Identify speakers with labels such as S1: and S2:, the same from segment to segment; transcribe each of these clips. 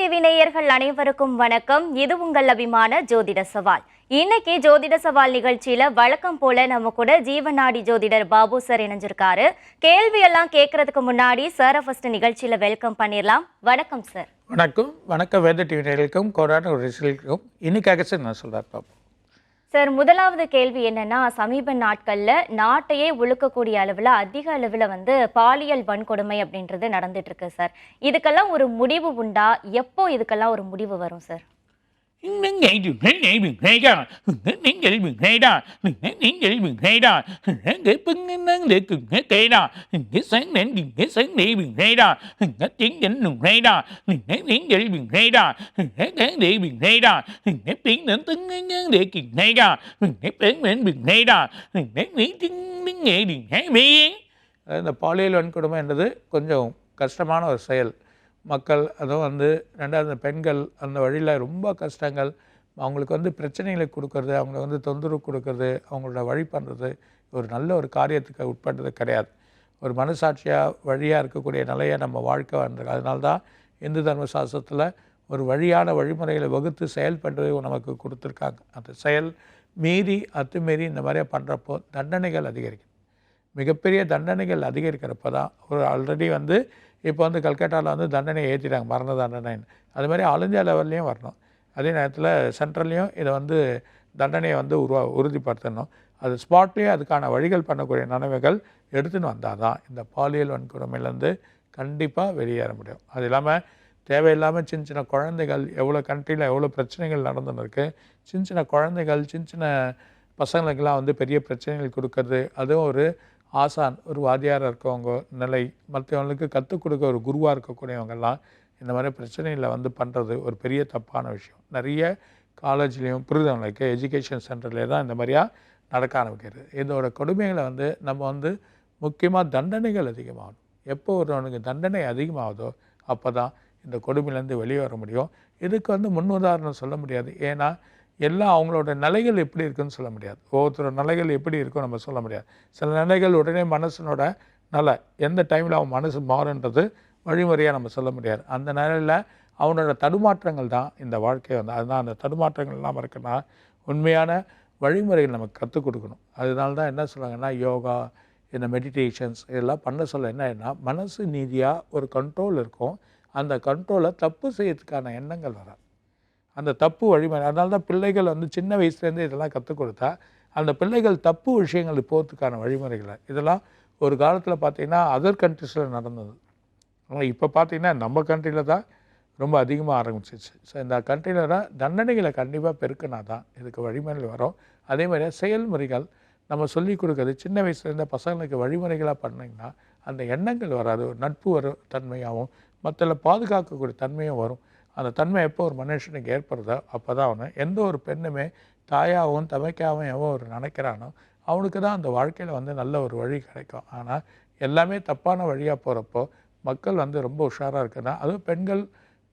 S1: TV நேயர்கள் அனைவருக்கும் வணக்கம். இது உங்கள் அபிமான ஜோதிட சவால். இன்னைக்கு ஜோதிட சவால் நிகழ்ச்சியில வழக்கம் போல நம்ம கூட ஜீவநாடி ஜோதிடர் பாபு சார் இணைஞ்சிருக்காரு. கேள்வி எல்லாம் கேட்கறதுக்கு முன்னாடி சாரை ஃபர்ஸ்ட் நிகழ்ச்சியில வெல்கம் பண்ணிடலாம் வணக்கம் சார்
S2: வணக்கம். வணக்கம் வேத டிவி நேயர்களுக்கும் கொரோனா இன்னைக்காக சார் நான் சொல்கிறார் பாப்போம்
S1: சார் முதலாவது கேள்வி என்னன்னா சமீப நாட்களில் நாட்டையே ஒழுக்கக்கூடிய அளவில் அதிக அளவில் வந்து பாலியல் வன்கொடுமை அப்படின்றது நடந்துட்டு இருக்கு சார். இதுக்கெல்லாம் ஒரு முடிவு உண்டா? எப்போ இதுக்கெல்லாம் ஒரு முடிவு வரும் சார்?
S2: இந்த பாலியல் வன்கொடுமை என்றது கொஞ்சம் கஷ்டமான ஒரு செயல். மக்கள் அதுவும் வந்து ரெண்டாவது பெண்கள் அந்த வழியில் ரொம்ப கஷ்டங்கள். அவங்களுக்கு வந்து பிரச்சனைகளை கொடுக்கறது அவங்களுக்கு வந்து தொந்தரவு கொடுக்கறது அவங்களோட வழி பண்ணுறது ஒரு நல்ல ஒரு காரியத்துக்கு உட்பட்டது கிடையாது. ஒரு மனசாட்சியாக வழியாக இருக்கக்கூடிய நிலையை நம்ம வாழ்க்கை வந்திருக்கு அதனால்தான் இந்து தர்ம சாஸ்திரத்தில் ஒரு வழியான வழிமுறைகளை வகுத்து செயல்படுறது நமக்கு கொடுத்துருக்காங்க. அந்த செயல் மீறி அத்துமீறி இந்த மாதிரியே பண்ணுறப்போ தண்டனைகள் அதிகரிக்கும் மிகப்பெரிய தண்டனைகள் அதிகரிக்கிறப்ப தான் ஒரு ஆல்ரெடி வந்து இப்போ வந்து கல்கட்டாவில் வந்து தண்டனை ஏற்றிட்டாங்க மரண தண்டனைன்னு. அது மாதிரி ஆல் இந்தியா லெவல்லையும் வரணும். அதே நேரத்தில் சென்ட்ரல்லையும் இதை வந்து தண்டனையை வந்து உருவா உறுதிப்படுத்தணும். அது ஸ்பாட்லேயே அதுக்கான வழிகள் பண்ணக்கூடிய நினைவுகள் எடுத்துன்னு வந்தால் தான் இந்த பாலியல் வன்கொடுமையிலேருந்து கண்டிப்பாக வெளியேற முடியும். அது இல்லாமல் தேவையில்லாமல் சின்ன சின்ன குழந்தைகள் எவ்வளோ கண்ட்ரியில் எவ்வளோ பிரச்சனைகள் நடந்துன்னு இருக்குது சின்ன சின்ன குழந்தைகள் சின்ன சின்ன பசங்களுக்கெல்லாம் வந்து பெரிய பிரச்சனைகள் கொடுக்கறது அதுவும் ஒரு ஆசான் ஒரு வாத்தியாராக இருக்கவங்க நிலை மற்றவங்களுக்கு கற்றுக் கொடுக்க ஒரு குருவாக இருக்கக்கூடியவங்கெல்லாம் இந்த மாதிரி பிரச்சனையில் வந்து பண்ணுறது ஒரு பெரிய தப்பான விஷயம். நிறைய காலேஜ்லேயும் புரிதவங்களுக்கு எஜுகேஷன் சென்டர்லேயே தான் இந்த மாதிரியா நடக்க ஆரம்பிக்கிறது. இதோட கொடுமைகளை வந்து நம்ம வந்து முக்கியமாக தண்டனைகள் அதிகமாகணும். எப்போ ஒருவனுக்கு தண்டனை அதிகமாகுதோ அப்போ தான் இந்த கொடுமையிலேருந்து வெளியே வர முடியும். இதுக்கு வந்து முன் உதாரணம் சொல்ல முடியாது. ஏன்னா எல்லாம் அவங்களோட நிலைகள் எப்படி இருக்குன்னு சொல்ல முடியாது. ஒவ்வொருத்தரோட நிலைகள் எப்படி இருக்கும் நம்ம சொல்ல முடியாது. சில நிலைகள் உடனே மனசனோட நிலை எந்த டைமில் அவன் மனசு மாறுன்றது வழிமுறையாக நம்ம சொல்ல முடியாது. அந்த நிலையில் அவனோட தடுமாற்றங்கள் தான் இந்த வாழ்க்கை வந்து. அதுதான் அந்த தடுமாற்றங்கள் இல்லாமல் இருக்குன்னா உண்மையான வழிமுறைகள் நமக்கு கற்றுக் கொடுக்கணும். அதனால தான் என்ன சொல்லுவாங்கன்னா யோகா இந்த மெடிடேஷன்ஸ் இதெல்லாம் பண்ண சொல்ல என்னன்னா மனசு நீதியாக ஒரு கண்ட்ரோல் இருக்கும். அந்த கண்ட்ரோலை தப்பு செய்யறதுக்கான எண்ணங்கள் வராது. அந்த தப்பு வழிமுறை அதனால தான் பிள்ளைகள் வந்து சின்ன வயசுலேருந்து இதெல்லாம் கற்றுக் கொடுத்தா அந்த பிள்ளைகள் தப்பு விஷயங்கள் போகிறதுக்கான வழிமுறைகளை. இதெல்லாம் ஒரு காலத்தில் பார்த்தீங்கன்னா அதர் கண்ட்ரிஸில் நடந்தது. ஆனால் இப்போ பார்த்தீங்கன்னா நம்ம கண்ட்ரியில் தான் ரொம்ப அதிகமாக ஆரம்பிச்சிச்சு. ஸோ இந்த கண்ட்ரியில் தான் தண்டனைகளை கண்டிப்பாக பெருக்கினா தான் இதுக்கு வழிமுறைகள் வரும். அதே மாதிரி செயல்முறைகள் நம்ம சொல்லிக் கொடுக்குறது சின்ன வயசுலேருந்த பசங்களுக்கு வழிமுறைகளாக பண்ணிங்கன்னா அந்த எண்ணங்கள் வராது. ஒரு நட்பு வரும் தன்மையாகவும். மற்றல பாதுகாக்கக்கூடிய தன்மையும் வரும். அந்த தன்மை எப்போ ஒரு மனுஷனுக்கு ஏற்படுதோ அப்போ தான் அவனு எந்த ஒரு பெண்ணுமே தாயாகவும் தமைக்காகவும் எவன் ஒரு நினைக்கிறானோ அவனுக்கு தான் அந்த வாழ்க்கையில் வந்து நல்ல ஒரு வழி கிடைக்கும். ஆனால் எல்லாமே தப்பான வழியாக போகிறப்போ மக்கள் வந்து ரொம்ப உஷாராக இருக்கணும். அதுவும் பெண்கள்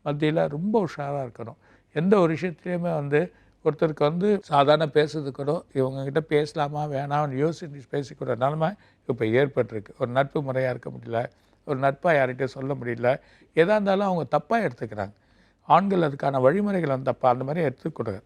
S2: மத்தியில் ரொம்ப உஷாராக இருக்கணும். எந்த ஒரு விஷயத்துலையுமே வந்து ஒருத்தருக்கு வந்து சாதாரண பேசுறது கூட இவங்ககிட்ட பேசலாமா வேணாம்னு யோசிச்சு பேசிக்கூட நிலைமை இப்போ ஏற்பட்டிருக்கு. ஒரு நட்பு முறையாக இருக்க முடியல ஒரு நட்பாக யார்கிட்டையும் சொல்ல முடியல எதாக இருந்தாலும் அவங்க தப்பாக எடுத்துக்கிறாங்க. ஆண்கள் அதுக்கான வழிமுறைகள் வந்து தப்பாக அந்த மாதிரி எடுத்துக்கூடாது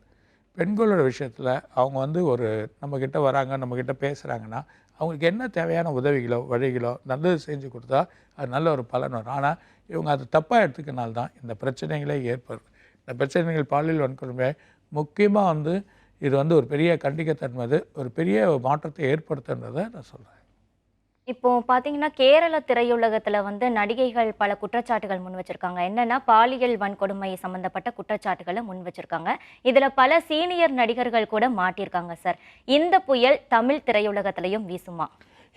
S2: பெண்களோட விஷயத்தில் அவங்க வந்து ஒரு நம்மக்கிட்ட வராங்க நம்மக்கிட்ட பேசுகிறாங்கன்னா அவங்களுக்கு என்ன தேவையான உதவிகளோ வழிகளோ நல்லது செஞ்சு கொடுத்தா அது நல்ல ஒரு பலன் வரும். ஆனால் இவங்க அது தப்பாக எடுத்துக்கனால தான் இந்த பிரச்சனைகளே ஏற்படுது இந்த பிரச்சனைகள் பாலியல் வன்கொடுமை முக்கியமாக வந்து இது வந்து ஒரு பெரிய கண்டிக்கத்தன்மது ஒரு பெரிய மாற்றத்தை ஏற்படுத்துன்றதை நான் சொல்கிறேன்
S1: இப்போ பாத்தீங்கன்னா கேரள திரையுலகத்துல வந்து நடிகைகள் பல குற்றச்சாட்டுகள் முன் வச்சிருக்காங்க. என்னன்னா பாலியல் வன்கொடுமை சம்பந்தப்பட்ட குற்றச்சாட்டுகளை முன் வச்சிருக்காங்க. இதுல பல சீனியர் நடிகர்கள் கூட மாட்டியிருக்காங்க சார். இந்த புயல் Tamil திரையுலகத்திலையும் வீசுமா?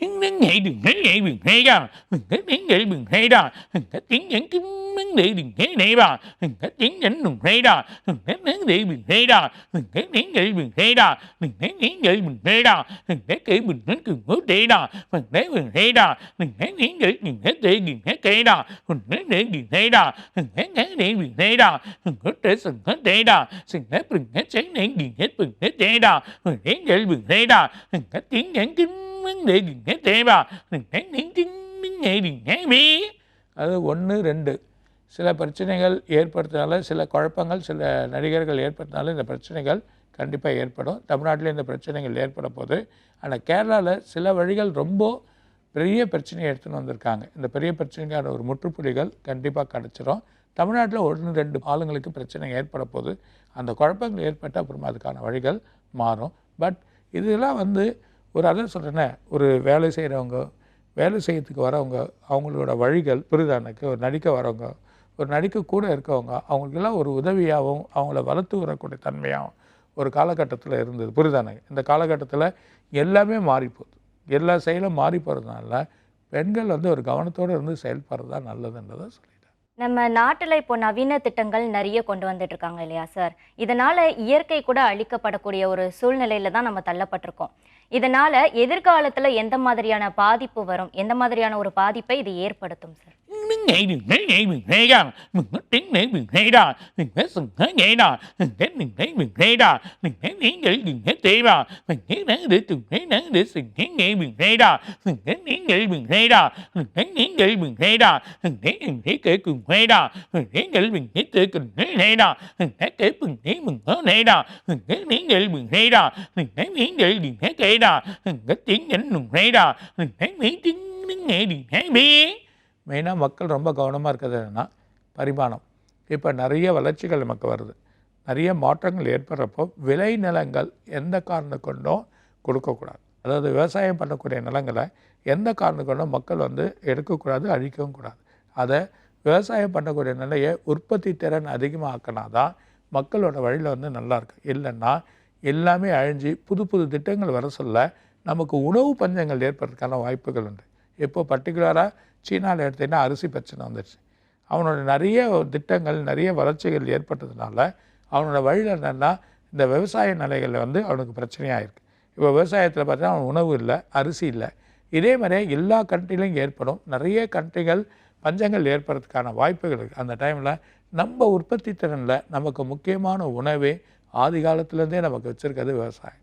S3: tiếng nghệ đừng nghe nghệ đừng nghe ra mình hết tiếng nghệ đừng nghe ra mình hết tiếng dẫn kiếm tiếng nghệ đừng nghe nghệ ra mình hết tiếng dẫn đừng nghe ra mình hết tiếng nghệ đừng nghe ra mình hết tiếng nghệ đừng nghe ra mình hết tiếng nghệ đừng nghe ra mình hết tiếng mình hết cường hữu tệ ra mình hết mình nghe ra mình hết tiếng nghệ đừng hết tệ đừng hết tệ ra mình hết nghệ đừng nghe ra mình hết tiếng nghệ đừng nghe ra mình hết tệ sừng hết tệ ra sừng hết bình hết sáng nghệ đừng hết bình hết tệ ra mình hết nghệ đừng nghe ra mình hết tiếng dẫn kiếm தேவா
S2: அது ஒன்று ரெண்டு. சில பிரச்சனைகள் ஏற்படுத்தினால சில குழப்பங்கள் சில நடிகர்கள் ஏற்படுத்தினால இந்த பிரச்சனைகள் கண்டிப்பாக ஏற்படும். தமிழ்நாட்டில் இந்த பிரச்சனைகள் ஏற்பட போது ஆனால் கேரளாவில் சில வழிகள் ரொம்ப பெரிய பிரச்சனையை எடுத்துன்னு வந்திருக்காங்க. இந்த பெரிய பிரச்சனைக்கான ஒரு முற்றுப்புள்ளிகள் கண்டிப்பாக கிடச்சிரும். தமிழ்நாட்டில் ஒன்று ரெண்டு ஆளுங்களுக்கு பிரச்சனை ஏற்பட போது அந்த குழப்பங்கள் ஏற்பட்டு அப்புறமா அதுக்கான வழிகள் மாறும். பட் இதெல்லாம் வந்து ஒரு அதான் சொல்கிறேன்னே ஒரு வேலை செய்கிறவங்க வேலை செய்யறதுக்கு வரவங்க அவங்களோட வழிகள் புரியுதா ஒரு நடிக்க வரவங்க ஒரு நடிக்க கூட இருக்கவங்க அவங்களுக்கெல்லாம் ஒரு உதவியாகவும் அவங்கள வளர்த்து வரக்கூடிய தன்மையாகவும் ஒரு காலகட்டத்தில் இருந்தது. புரியுதானே இந்த காலகட்டத்தில் எல்லாமே மாறி போகுது எல்லா செயலும் மாறி போகிறதுனால பெண்கள் வந்து ஒரு கவனத்தோடு இருந்து செயல்படுறது தான் நல்லதுன்றதை சொல்லிட்டேன்.
S1: நம்ம நாட்டில் இப்போ நவீன திட்டங்கள் நிறைய கொண்டு வந்துட்டு இருக்காங்க இல்லையா சார்? இதனால் இயற்கை கூட அழிக்கப்படக்கூடிய ஒரு சூழ்நிலையில தான் நம்ம தள்ளப்பட்டிருக்கோம். இதனால எதிர்காலத்துல எந்த மாதிரியான பாதிப்பு வரும்? எந்த மாதிரியான ஒரு பாதிப்பை இது ஏற்படுத்தும் sir?
S3: Ngày đừng thấy ngày đừng thấy ra mình có tiếng để đừng thấy ra mình hết sừng thấy ngày ra mình thấy đừng thấy đừng thấy ra mình thấy tiếng để đừng thấy tê ra mình thấy nắng để từng thấy nắng để sừng thấy ngày đừng thấy ra mình thấy tiếng để đừng thấy ra mình thấy tiếng để đừng thấy ra mình thấy đừng thấy kể cùng thấy ra mình thấy để đừng thấy tê cùng thấy thấy ra mình thấy kể đừng thấy mình hết thấy ra mình thấy tiếng để đừng thấy ra mình thấy tiếng để đừng thấy kể ra mình có tiếng để đừng thấy ra mình thấy tiếng tiếng nghe đừng thấy biết
S2: மெயினாக மக்கள் ரொம்ப கவனமாக இருக்கிறது என்னென்னா பரிமாணம். இப்போ நிறைய வளர்ச்சிகள் நமக்கு வருது. நிறைய மாற்றங்கள் ஏற்படுறப்போ விளை நிலங்கள் எந்த காரணம் கொண்டும் கொடுக்கக்கூடாது. அதாவது விவசாயம் பண்ணக்கூடிய நிலங்களை எந்த காரணம் கொண்டும் மக்கள் வந்து எடுக்கக்கூடாது அழிக்கவும் கூடாது. அதை விவசாயம் பண்ணக்கூடிய நிலையை உற்பத்தி திறன் அதிகமாக்கினா தான் மக்களோட வழியில் வந்து நல்லாயிருக்கு இல்லைன்னா எல்லாமே அழிஞ்சு புது புது திட்டங்கள் வர சொல்ல நமக்கு உணவு பஞ்சங்கள் ஏற்படுறதுக்கான வாய்ப்புகள் உண்டு. இப்போ பர்டிகுலராக சீனாவில் எடுத்தீங்கன்னா அரிசி பிரச்சனை வந்துடுச்சு அவனோட நிறைய திட்டங்கள் நிறைய வளர்ச்சிகள் ஏற்பட்டதுனால அவனோட வழியில் என்னென்னா இந்த விவசாய நிலைகளில் வந்து அவனுக்கு பிரச்சனையாக இருக்குது இப்போ விவசாயத்தில் பார்த்தீங்கன்னா அவன் உணவு இல்லை அரிசி இல்லை. இதே மாதிரியே எல்லா கண்ட்ரிலையும் ஏற்படும். நிறைய கண்ட்ரிகள் பஞ்சங்கள் ஏற்படுறதுக்கான வாய்ப்புகள் இருக்குது அந்த டைமில் நம்ம உற்பத்தி திறனில் நமக்கு முக்கியமான உணவே ஆதி காலத்துலேருந்தே நமக்கு வச்சுருக்கிறது விவசாயம்.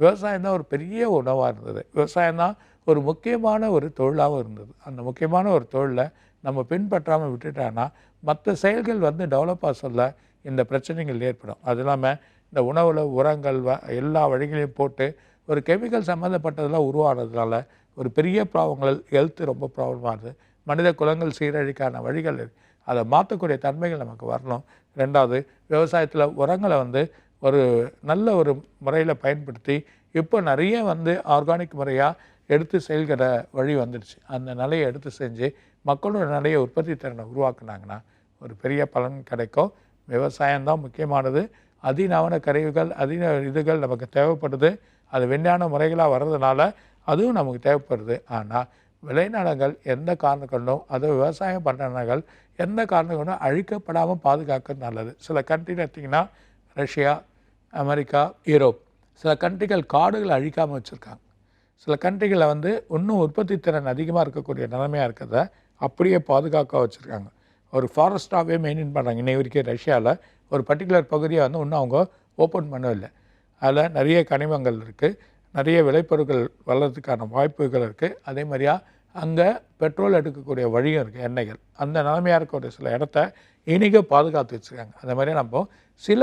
S2: விவசாயம் தான் ஒரு பெரிய உணவாக இருந்தது. விவசாயம் தான் ஒரு முக்கியமான ஒரு தொழிலாகவும் இருந்தது. அந்த முக்கியமான ஒரு தொழிலை நம்ம பின்பற்றாமல் விட்டுட்டோன்னா மற்ற செயல்கள் வந்து டெவலப்பாக சொல்ல இந்த பிரச்சனைகள் ஏற்படும். அது இல்லாமல் இந்த உணவில் உரங்கள் வ எல்லா வழிகளையும் போட்டு ஒரு கெமிக்கல் சம்மந்தப்பட்டதெல்லாம் உருவானதுனால ஒரு பெரிய ப்ராப்ளங்கள் ஹெல்த்து ரொம்ப ப்ராப்ளமாகுது மனித குலங்கள் சீரழிக்கான வழிகள் அதை மாற்றக்கூடிய தன்மைகள் நமக்கு வரணும். ரெண்டாவது விவசாயத்தில் உரங்களை வந்து ஒரு நல்ல ஒரு முறையில் பயன்படுத்தி இப்போ நிறைய வந்து ஆர்கானிக் முறையாக எடுத்து செயல்கிற வழி வந்துடுச்சு. அந்த நிலையை எடுத்து செஞ்சு மக்களோட நிலையை உற்பத்தி திறனை உருவாக்குனாங்கன்னா ஒரு பெரிய பலன் கிடைக்கும். விவசாயம்தான் முக்கியமானது. அதிநவன கருவிகள் அதின இதுகள் நமக்கு தேவைப்படுது. அது விஞ்ஞான முறைகளாக வர்றதுனால அதுவும் நமக்கு தேவைப்படுது. ஆனால் விளைநிலங்கள் எந்த காரணங்களும் அதை அது விவசாயம் பண்ணுறவர்கள் எந்த காரணங்களும் அழிக்கப்படாமல் பாதுகாக்கிறது நல்லது. சில கண்ட்ரியில் எடுத்திங்கன்னா ரஷ்யா அமெரிக்கா யூரோப் சில கண்ட்ரிகள் காடுகளை அழிக்காமல் வச்சுருக்காங்க. சில கண்ட்ரிகளில் வந்து இன்னும் உற்பத்தி திறன் அதிகமாக இருக்கக்கூடிய நிலைமையாக இருக்கிறத அப்படியே பாதுகாக்க வச்சுருக்காங்க. ஒரு ஃபாரஸ்ட்டாகவே மெயின்டைன் பண்ணுறாங்க இன்னை வரைக்கும் ரஷ்யாவில் ஒரு பர்டிகுலர் பகுதியை வந்து இன்னும் அவங்க ஓப்பன் பண்ணவில்லை. அதில் நிறைய கனிமங்கள் இருக்குது நிறைய விளைபொருட்கள் வளர்கிறதுக்கான வாய்ப்புகள் இருக்குது அதே மாதிரியா அங்கே பெட்ரோல் எடுக்கக்கூடிய வழியும் இருக்குது எண்ணெய்கள். அந்த நிலைமையாக இருக்கக்கூடிய சில இடத்த இனிக பாதுகாத்து வச்சுருக்காங்க. அந்த மாதிரி நம்ம சில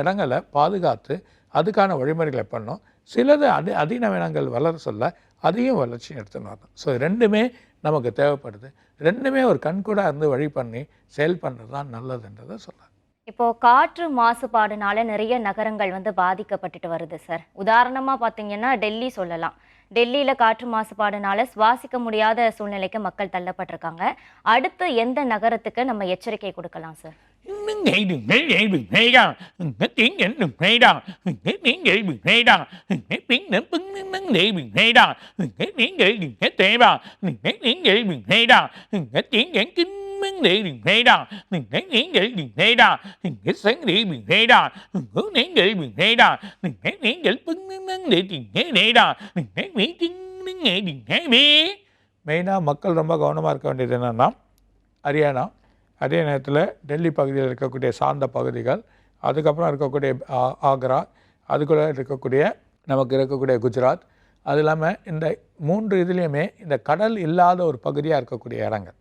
S2: இடங்களை பாதுகாத்து அதுக்கான வழிமுறைகளை பண்ணோம் சிலது அதி அதிநவீனங்கள் வளர சொல்ல அதையும் வளர்ச்சி எடுத்துன்னு வரணும். ஸோ ரெண்டுமே நமக்கு தேவைப்படுது. ரெண்டுமே ஒரு கண்கூடாக இருந்து வழி பண்ணி செயல் பண்ணுறது தான் நல்லதுன்றதை சொல்லலாம்
S1: இப்போ காற்று மாசுபாடுனால நிறைய நகரங்கள் வந்து பாதிக்கப்பட்டுட்டு வருது சார். உதாரணமாக பார்த்தீங்கன்னா டெல்லி சொல்லலாம். டெல்லியில காற்று மாசுபாடுனால சுவாசிக்க முடியாத சூழ்நிலைக்கு மக்கள் தள்ளப்பட்டிருக்காங்க. அடுத்து எந்த நகரத்துக்கு நம்ம எச்சரிக்கை கொடுக்கலாம் சார்
S3: தேவா 明理明理的，明明明理明理的，明明生理明理的，明明明理明理的，明明明理明明明理明理理的，明明明明明理明理理。
S2: மெயினாக மக்கள் ரொம்ப கவனமாக இருக்க வேண்டியது என்னென்னா ஹரியானா அதே நேரத்தில் டெல்லி பகுதியில் இருக்கக்கூடிய சார்ந்த பகுதிகள் அதுக்கப்புறம் இருக்கக்கூடிய ஆக்ரா அதுக்குள்ளே இருக்கக்கூடிய நமக்கு இருக்கக்கூடிய குஜராத் அது இல்லாமல் இந்த மூன்று இதுலேயுமே இந்த கடல் இல்லாத ஒரு பகுதியாக இருக்கக்கூடிய இடங்கள்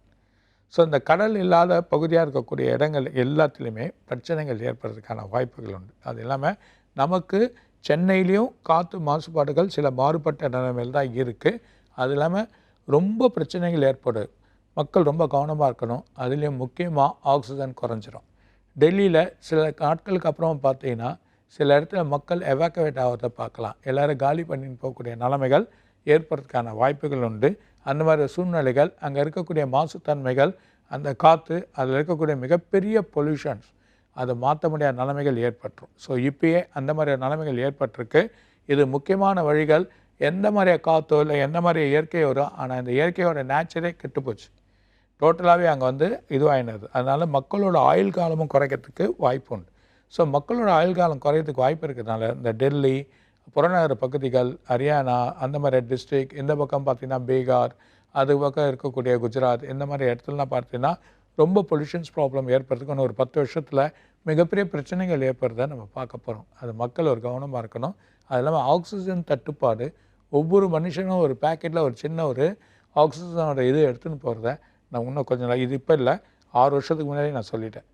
S2: ஸோ இந்த கடல் இல்லாத பகுதியாக இருக்கக்கூடிய இடங்கள் எல்லாத்துலேயுமே பிரச்சனைகள் ஏற்படுறதுக்கான வாய்ப்புகள் உண்டு. அது இல்லாமல் நமக்கு சென்னையிலையும் காற்று மாசுபாடுகள் சில மாறுபட்ட நிலைமையில் தான் இருக்குது அது இல்லாமல் ரொம்ப பிரச்சனைகள் ஏற்படும். மக்கள் ரொம்ப கவனமாக இருக்கணும். அதுலேயும் முக்கியமாக ஆக்சிஜன் குறைஞ்சிரும். டெல்லியில் சில நாட்களுக்கு அப்புறம் பார்த்தீங்கன்னா சில இடத்துல மக்கள் எவாக்குவேட் ஆகிறத பார்க்கலாம். எல்லோரும் காலி பண்ணின்னு போகக்கூடிய நிலைமைகள் ஏற்படுறதுக்கான வாய்ப்புகள் உண்டு. அந்த மாதிரி சூழ்நிலைகள் அங்கே இருக்கக்கூடிய மாசுத்தன்மைகள் அந்த காற்று அதில் இருக்கக்கூடிய மிகப்பெரிய பொல்யூஷன்ஸ் அதை மாற்ற முடியாத நிலைமைகள் ஏற்பட்டுரும். ஸோ இப்பயே அந்த மாதிரி நிலைமைகள் ஏற்பட்டிருக்கு. இது முக்கியமான வழிகள். எந்த மாதிரி காற்றோ இல்லை எந்த மாதிரி இயற்கையோ வரும் ஆனால் இந்த இயற்கையோட நேச்சரே கெட்டுப்போச்சு டோட்டலாகவே அங்கே வந்து இதுவாகினது அதனால் மக்களோட ஆயுள் காலமும் குறைக்கிறதுக்கு வாய்ப்பு உண்டு. ஸோ மக்களோட ஆயுள் காலம் குறையிறதுக்கு வாய்ப்பு இருக்கிறதுனால இந்த டெல்லி புறநகர பகுதிகள் ஹரியானா அந்த மாதிரி டிஸ்ட்ரிக் இந்த பக்கம் பார்த்தீங்கன்னா பீகார் அது பக்கம் இருக்கக்கூடிய குஜராத் இந்த மாதிரி இடத்துலலாம் பார்த்தீங்கன்னா ரொம்ப பொல்யூஷன்ஸ் ப்ராப்ளம் ஏற்படுறதுக்கு இன்னும் ஒரு பத்து வருஷத்தில் மிகப்பெரிய பிரச்சனைகள் ஏற்படுறத நம்ம பார்க்க போகிறோம் அது மக்கள் ஒரு கவனமாக இருக்கணும். அது இல்லாமல் ஆக்சிஜன் தட்டுப்பாடு ஒவ்வொரு மனுஷனும் ஒரு பேக்கெட்டில் ஒரு சின்ன ஒரு ஆக்சிஜனோட இது எடுத்துன்னு போகிறத நான் இன்னும் கொஞ்சம் இது இப்போ இல்லை ஆறு வருஷத்துக்கு முன்னாடி நான் சொல்லிட்டேன்.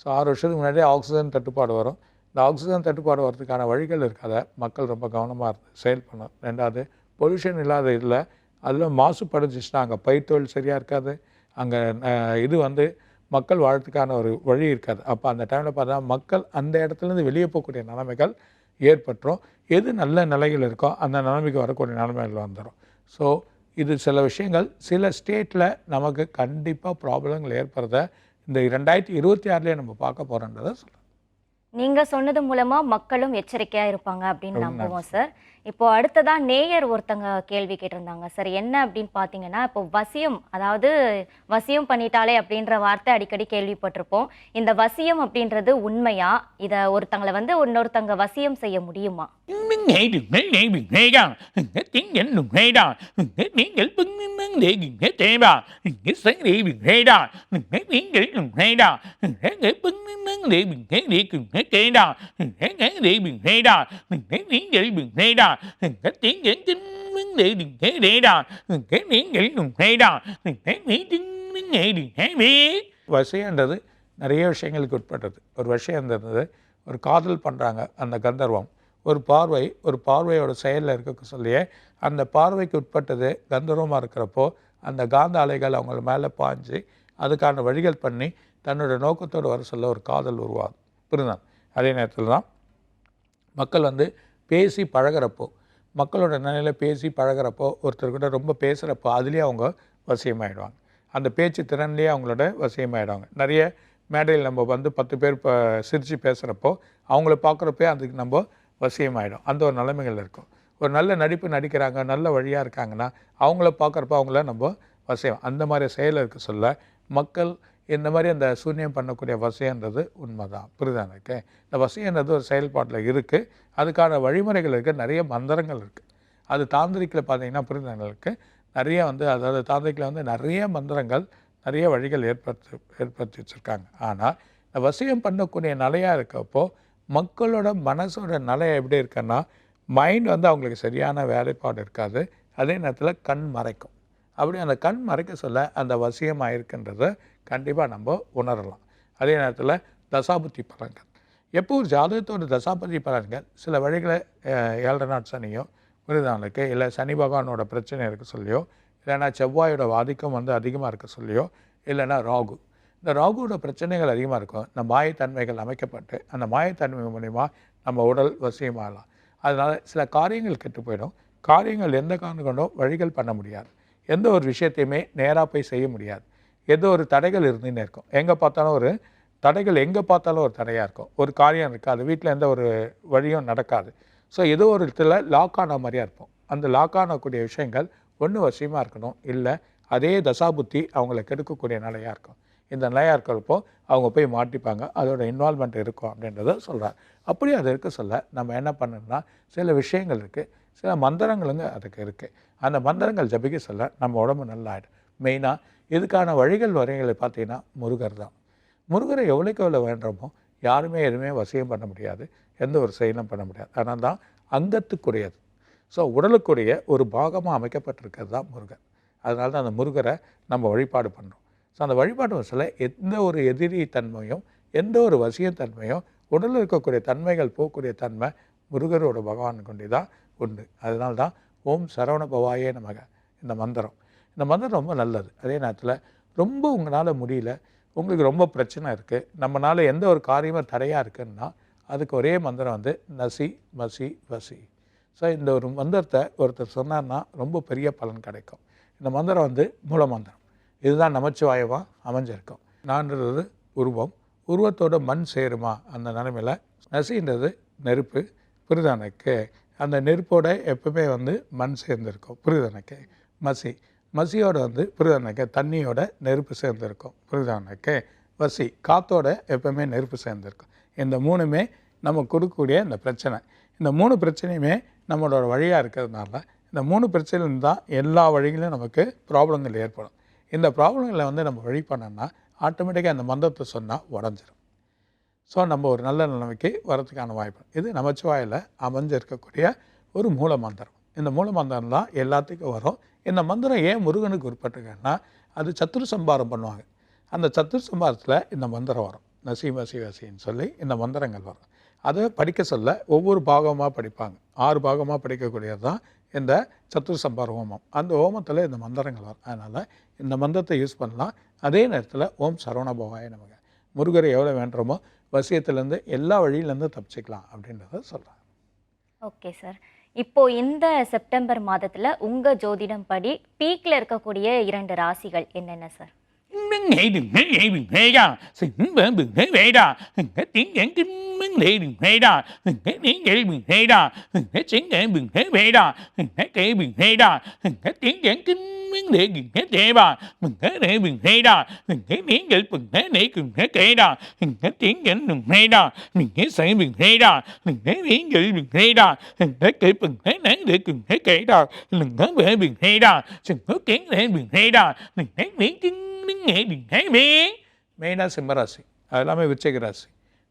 S2: ஸோ ஆறு வருஷத்துக்கு முன்னாடியே ஆக்சிஜன் தட்டுப்பாடு வரும். இந்த ஆக்சிஜன் தட்டுப்பாடு வர்றதுக்கான வழிகள் இருக்காத மக்கள் ரொம்ப கவனமாக இருந்து செயல் பண்ணணும். ரெண்டாவது பொல்யூஷன் இல்லாத இதில் அதில் மாசுபடுச்சுன்னா அங்கே பயிர் தொழில் சரியாக இருக்காது. அங்கே இது வந்து மக்கள் வாழறதுக்கான ஒரு வழி இருக்காது. அப்போ அந்த டைமில் பார்த்தா மக்கள் அந்த இடத்துலேருந்து வெளியே போகக்கூடிய நிலைமைகள் ஏற்பட்டுரும். எது நல்ல நிலைகள் இருக்கோ அந்த நிலைமைக்கு வரக்கூடிய நிலைமைகள் வந்துடும் ஸோ இது சில விஷயங்கள் சில ஸ்டேட்டில் நமக்கு கண்டிப்பாக ப்ராப்ளங்கள் ஏற்படுறத இந்த ரெண்டாயிரத்தி இருபத்தி ஆறுலேயே நம்ம பார்க்க போகிறோன்றதை சொல்லலாம்
S1: நீங்க சொன்னது மூலமா மக்களும் எச்சரிக்கையா இருப்பாங்க அப்படின்னு நம்புவோம் சார். இப்போ அடுத்ததா நேயர் ஒருத்தங்க கேள்வி கேட்டிருந்தாங்க சார் என்ன அப்படின்னு பார்த்தீங்கன்னா இப்போ வசியம் அதாவது வசியம் பண்ணிட்டாலே அப்படின்ற வார்த்தை அடிக்கடி கேள்விப்பட்டிருப்போம் இந்த வசியம் அப்படின்றது உண்மையா இத ஒருத்தங்களை வந்து இன்னொருத்தங்க வசியம் செய்ய முடியுமா
S3: நீங்கள் நீங்கள் நீங்கள் தேவா இங்கே சரி வேடா நீங்கள் வேடா நீங்கள் தேடா வேடா நீங்கள் வேடா நீங்கள் வேடா
S2: நிறைய விஷயங்களுக்கு உட்பட்டது ஒரு விஷயன்றது ஒரு காதல் பண்ணுறாங்க அந்த கந்தர்வம் ஒரு பார்வை ஒரு பார்வையோட செயலில் இருக்க சொல்லியே அந்த பார்வைக்கு உட்பட்டது கந்தர்வமாக இருக்கிறப்போ அந்த காந்த அலைகள் அவங்க மேலே பாஞ்சு அதுக்கான வழிகள் பண்ணி தன்னோட நோக்கத்தோடு வர சொல்ல ஒரு காதல் உருவாகும் புரியுதா அதே நேரத்தில் தான் மக்கள் வந்து பேசி பழகுறப்போ மக்களோட நிலையில் பேசி பழகுறப்போ ஒருத்தர்கிட்ட ரொம்ப பேசுகிறப்போ அதுலேயே அவங்க வசியமாயிடுவாங்க. அந்த பேச்சு திறன்லேயே அவங்களோட வசியமாயிடுவாங்க. நிறைய மேடையில் நம்ம வந்து பத்து பேர் இப்போ சிரித்து பேசுகிறப்போ அவங்கள பார்க்குறப்பே அதுக்கு நம்ம வசியமாயிடும். அந்த ஒரு நிலைமைகள் இருக்கும். ஒரு நல்ல நடிப்பு நடிக்கிறாங்க நல்ல வழியாக இருக்காங்கன்னா அவங்கள பார்க்குறப்ப அவங்கள நம்ம வசியம் அந்த மாதிரி செயல் இருக்க சொல்ல மக்கள் இந்த மாதிரி அந்த சூன்யம் பண்ணக்கூடிய வசன்றது உண்மை தான் புரியுதா எனக்கு இந்த வசியன்றது ஒரு செயல்பாட்டில் இருக்குது அதுக்கான வழிமுறைகள் இருக்குது நிறைய மந்திரங்கள் இருக்குது அது தாந்திரிக்கில் பார்த்தீங்கன்னா புரிந்தவங்களுக்கு நிறைய வந்து அதாவது தாந்திரிக்கில் வந்து நிறைய மந்திரங்கள் நிறைய வழிகள் ஏற்படுத்தி ஏற்படுத்தி வச்சுருக்காங்க. ஆனால் இந்த வசியம் பண்ணக்கூடிய நிலையாக இருக்கப்போ மக்களோட மனசோட நிலை எப்படி இருக்குன்னா மைண்ட் வந்து அவங்களுக்கு சரியான வேலைப்பாடு இருக்காது. அதே நேரத்தில் கண் மறைக்கும். அப்படி அந்த கண் மறைக்க சொல்ல அந்த வசியம் ஆயிருக்குன்றத கண்டிப்பாக நம்ம உணரலாம். அதே நேரத்தில் தசாபுத்தி பலன்கள். எப்போ ஒரு ஜாதகத்தோட தசாபதி பலன்கள்? சில வழிகளை ஏழரை நாள் சனியோ விருதாளுக்கு இல்லை சனி பகவானோட பிரச்சனை இருக்க சொல்லியோ இல்லைன்னா செவ்வாயோட ஆதிக்கம் வந்து அதிகமாக இருக்க சொல்லியோ இல்லைன்னா ராகு. இந்த ராகுவோட பிரச்சனைகள் அதிகமாக இருக்கும். இந்த மாயத்தன்மைகள் அமைக்கப்பட்டு அந்த மாயத்தன்மை மூலிமா நம்ம உடல் வசியமாகலாம். அதனால் சில காரியங்கள் கெட்டு போயிடும். காரியங்கள் எந்த காரணம் கொண்டோ வழிகள் பண்ண முடியாது. எந்த ஒரு விஷயத்தையுமே நேராக போய் செய்ய முடியாது. ஏதோ ஒரு தடைகள் இருந்துன்னு இருக்கும். எங்கே பார்த்தாலும் ஒரு தடைகள் எங்கே பார்த்தாலும் ஒரு தடையாக இருக்கும். ஒரு காரியம் இருக்காது. வீட்டில் எந்த ஒரு வழியும் நடக்காது. ஸோ ஏதோ ஒரு இடத்துல லாக் ஆன மாதிரியாக இருப்போம். அந்த லாக் ஆனக்கூடிய விஷயங்கள் ஒன்று வசியமாக இருக்கணும். இல்லை அதே தசாபுத்தி அவங்கள கெடுக்கக்கூடிய நிலையாக இருக்கும். இந்த நிலையாக இருக்கிறப்போ அவங்க போய் மாட்டிப்பாங்க. அதோட இன்வால்மெண்ட் இருக்கும் அப்படின்றத சொல்கிறார் அப்படி அது இருக்க சொல்ல நம்ம என்ன பண்ணணும்னா சில விஷயங்கள் இருக்குது சில மந்திரங்களுங்க அதுக்கு இருக்குது அந்த மந்திரங்கள் ஜபிக்க சொல்ல நம்ம உடம்பு நல்லாயிடும். மெயினாக இதுக்கான வழிகள் வரைகளை பார்த்தீங்கன்னா முருகர் தான். முருகரை எவ்வளோக்கு எவ்வளோ வேண்டுறோமோ யாருமே எதுவுமே வசியம் பண்ண முடியாது. எந்த ஒரு செயலும் பண்ண முடியாது. ஆனால் தான் அங்கத்துக்குரியது. ஸோ உடலுக்குரிய ஒரு பாகமாக அமைக்கப்பட்டிருக்கிறது தான் முருகன் அதனால தான் அந்த முருகரை நம்ம வழிபாடு பண்ணுறோம். ஸோ அந்த வழிபாட்டு வசதியில் எந்த ஒரு எதிரி தன்மையும் எந்த ஒரு வசியத்தன்மையும் உடலில் இருக்கக்கூடிய தன்மைகள் போகக்கூடிய தன்மை முருகரோட பகவான் கொண்டே தான் உண்டு. அதனால தான் ஓம் சரவண பவாயே நமக. இந்த மந்திரம். இந்த மந்திரம் ரொம்ப நல்லது. அதே நேரத்தில் ரொம்ப உங்களால் முடியல. உங்களுக்கு ரொம்ப பிரச்சனை இருக்குது நம்மளால் எந்த ஒரு காரியமும் தடையாக இருக்குன்னா அதுக்கு ஒரே மந்திரம் வந்து நசி மசி வசி. ஸோ இந்த ஒரு மந்திரத்தை ஒருத்தர் சொன்னார்னா ரொம்ப பெரிய பலன் கிடைக்கும். இந்த மந்திரம் வந்து மூல மந்திரம். இதுதான் நமச்சிவாயமாக அமைஞ்சிருக்கும். நான்றது உருவம். உருவத்தோட மண் சேருமா அந்த நிலைமையில் நசின்றது நெருப்பு புரிதனுக்கு அந்த நெருப்போட எப்பவுமே வந்து மண் சேர்ந்துருக்கும். புரிதனுக்கு மசி. மசியோட வந்து புரிதானக்க? தண்ணியோட நெருப்பு சேர்ந்துருக்கும். புரிதானக்க? வசி காத்தோட எப்பவுமே நெருப்பு சேர்ந்துருக்கும். இந்த மூணுமே நம்ம கொடுக்கக்கூடிய இந்த பிரச்சனை. இந்த மூணு பிரச்சனையுமே நம்மளோட வழியாக இருக்கிறதுனால இந்த மூணு பிரச்சனையும் தான் எல்லா வழிகளிலும் நமக்கு ப்ராப்ளங்கள் ஏற்படும். இந்த ப்ராப்ளங்களை வந்து நம்ம வழி பண்ணோம்னா ஆட்டோமேட்டிக்காக அந்த மந்தத்தை சொன்னால் உடஞ்சிரும். ஸோ நம்ம ஒரு நல்ல நிலைமைக்கு வரதுக்கான வாய்ப்பு. இது நமச்சிவாயில் அமைஞ்சிருக்கக்கூடிய ஒரு மூல மந்திரம். இந்த மூல மந்திரம் தான் எல்லாத்துக்கும் வரும். இந்த மந்திரம் ஏன் முருகனுக்கு உட்பட்டிருக்குன்னா அது சத்துரு சம்பாரம் பண்ணுவாங்க. அந்த சத்துரு சம்பாரத்தில் இந்த மந்திரம் வரும். நசி சிவசின்னு சொல்லி இந்த மந்திரங்கள் வரும். அதை படிக்க சொல்ல ஒவ்வொரு பாகமாக படிப்பாங்க. ஆறு பாகமாக படிக்கக்கூடியது தான் இந்த சத்துரு சம்பார ஹோமம். அந்த ஹோமத்தில் இந்த மந்திரங்கள் வரும். அதனால் இந்த மந்திரத்தை யூஸ் பண்ணலாம். அதே நேரத்தில் ஓம் சரவண பவாய முருகரை எவ்வளோ வேண்டுறோமோ வசியத்துலேருந்து எல்லா வழியிலேருந்து தப்பிச்சிக்கலாம் அப்படின்றத சொல்கிறாங்க
S1: ஓகே சார் இப்போ இந்த செப்டம்பர் மாதத்துல உங்க ஜோதிடம் படி பீக்ல இருக்கக்கூடிய இரண்டு ராசிகள் என்னென்ன sir
S3: 明黑明黑黑明黑呀，是明白明黑黑的，明黑点点的明黑明黑的，明黑点点明黑的，明黑整点明黑黑的，明黑给明黑的，明黑点点的。miếng lệ gần hết thế bà mình hết lệ mình hay đà mình hết miếng lệ mình hết lệ gần hết thế ra, mình hết tiếng dẫn mình hay đà mình hết sợi mình hay đà mình hết miếng lệ mình hay đà mình hết kể mình hết nắng lệ gần hết kể đà mình hết lệ mình hay đà mình hết tiếng lệ mình hay đà mình hết tiến tiếng
S2: மெயினாக சிம்மராசி அது எல்லாமே விருச்சிக ராசி.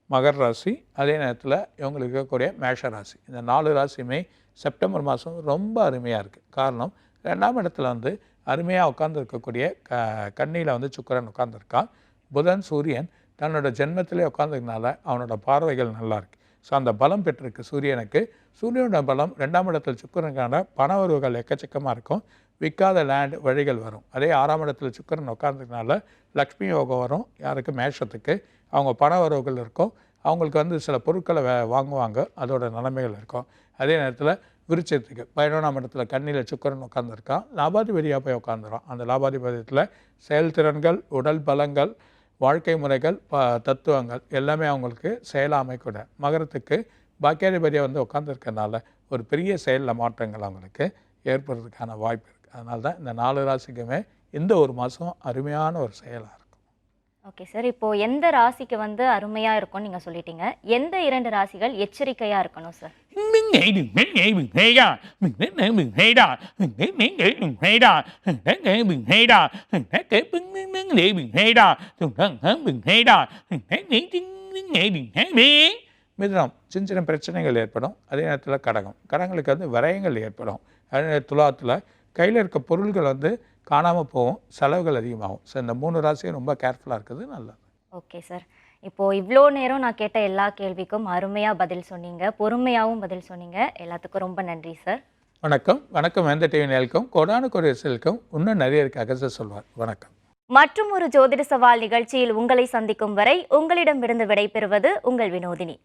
S2: மகர் ராசி. அதே நேரத்தில் இவங்களுக்கு இருக்கக்கூடிய மேஷ ராசி. இந்த நாலு ராசியுமே செப்டம்பர் மாதம் ரொம்ப அருமையாக இருக்குது காரணம் ரெண்டாம் இடத்துல வந்து அருமையாக உட்கார்ந்து இருக்கக்கூடிய க கண்ணியில் வந்து சுக்கிரன் உட்காந்துருக்கான் புதன் சூரியன் தன்னோட ஜென்மத்திலே உட்காந்துக்கனால அவனோட பார்வைகள் நல்லாயிருக்கு ஸோ அந்த பலம் பெற்றிருக்கு சூரியனுக்கு. சூரியனோட பலம் ரெண்டாம் இடத்தில் சுக்கரனுக்கான பண உறவுகள் எக்கச்சக்கமாக இருக்கும். விற்காத லேண்ட் வழிகள் வரும். அதே ஆறாம் இடத்துல சுக்கரன் உட்கார்ந்ததுனால லக்ஷ்மி யோகம் வரும். யாருக்கு? மேஷத்துக்கு. அவங்க பண வரவுகள் இருக்கும். அவங்களுக்கு வந்து சில பொருட்களை வே வாங்குவாங்க. அதோட நிலைமைகள் இருக்கும். அதே நேரத்தில் விருச்சத்துக்கு பதினொன்றாம் இடத்துல கண்ணியில் சுக்கரன் உட்காந்துருக்கான் லாபாதிபதியாக போய் உட்காந்துரும் அந்த லாபாதிபதியத்தில் செயல்திறன்கள் உடல் பலங்கள் வாழ்க்கை முறைகள் ப தத்துவங்கள் எல்லாமே அவங்களுக்கு செயலாமை கூட. மகரத்துக்கு பாக்கியாதிபதியாக வந்து உட்காந்துருக்கனால ஒரு பெரிய செயலில் மாற்றங்கள் அவங்களுக்கு ஏற்படுறதுக்கான வாய்ப்பு இருக்குது அதனால தான் இந்த நாலு ராசிக்குமே இந்த ஒரு மாதம் அருமையான ஒரு செயலாக இருக்கும்
S1: ஓகே சார் இப்போ எந்த ராசிக்கு வந்து அருமையா இருக்கும்னு நீங்க சொல்லிட்டீங்க எந்த இரண்டு ராசிகள் எச்சரிக்கையா இருக்கணும் சார்
S2: மிதுனம் சின்ன சின்ன பிரச்சனைகள் ஏற்படும் அதே நேரத்தில் கடகம் கடங்களுக்கு வந்து விரயங்கள் ஏற்படும் அதே துலாத்தில் கையில் இருக்க பொருள்கள் வந்து காணாமல் போகும் செலவுகள் அதிகமாகும். ஸோ இந்த மூணு ராசியும் ரொம்ப கேர்ஃபுல்லாக இருக்குது நல்லது.
S1: ஓகே சார் இப்போ இவ்வளோ நேரம் நான் கேட்ட எல்லா கேள்விக்கும் அருமையா பதில் சொன்னீங்க. பொறுமையாகவும் பதில் சொன்னீங்க. எல்லாத்துக்கும் ரொம்ப நன்றி சார்
S2: வணக்கம். வணக்கம் எந்த டிவி நேலுக்கும் கொடானு கொரிய செல்க்கும் இன்னும் நிறைய இருக்கு அகச சொல்வார். வணக்கம்.
S1: மற்றும் ஒரு ஜோதிட சவால் நிகழ்ச்சியில் உங்களை சந்திக்கும் வரை உங்களிடமிருந்து விடைபெறுவது உங்கள் வினோதினி.